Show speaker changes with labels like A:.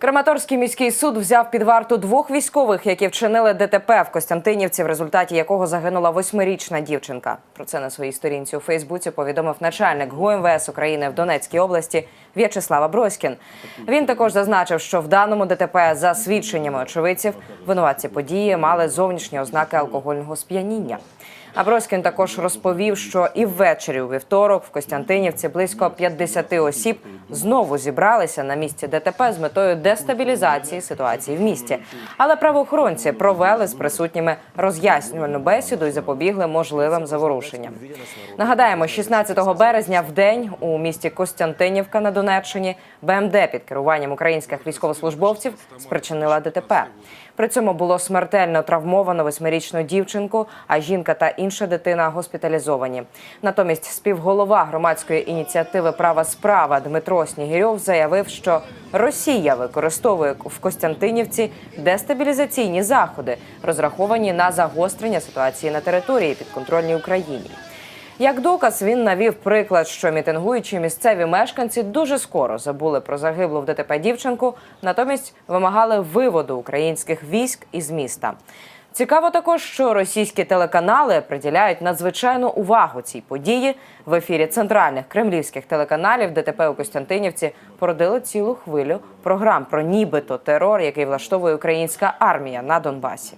A: Краматорський міський суд взяв під варту двох військових, які вчинили ДТП в Костянтинівці, в результаті якого загинула восьмирічна дівчинка. Про це на своїй сторінці у Фейсбуці повідомив начальник ГУМВС України в Донецькій області В'ячеслава Броськін. Він також зазначив, що в даному ДТП, за свідченнями очевидців, винуватці події мали зовнішні ознаки алкогольного сп'яніння. Аброськін також розповів, що і ввечері у вівторок в Костянтинівці близько 50 осіб знову зібралися на місці ДТП з метою дестабілізації ситуації в місті. Але правоохоронці провели з присутніми роз'яснювальну бесіду і запобігли можливим заворушенням. Нагадаємо, 16 березня в день у місті Костянтинівка на Донеччині БМД під керуванням українських військовослужбовців спричинила ДТП. При цьому було смертельно травмовано восьмирічну дівчинку, а жінка та інша дитина госпіталізовані. Натомість співголова громадської ініціативи Права справа Дмитро Снігирьов заявив, що Росія використовує в Костянтинівці дестабілізаційні заходи, розраховані на загострення ситуації на території підконтрольній Україні. Як доказ він навів приклад, що мітингуючі місцеві мешканці дуже скоро забули про загиблу в ДТП дівчинку, натомість вимагали виводу українських військ із міста. Цікаво також, що російські телеканали приділяють надзвичайну увагу цій події. В ефірі центральних кремлівських телеканалів ДТП у Костянтинівці породили цілу хвилю програм про нібито терор, який влаштовує українська армія на Донбасі.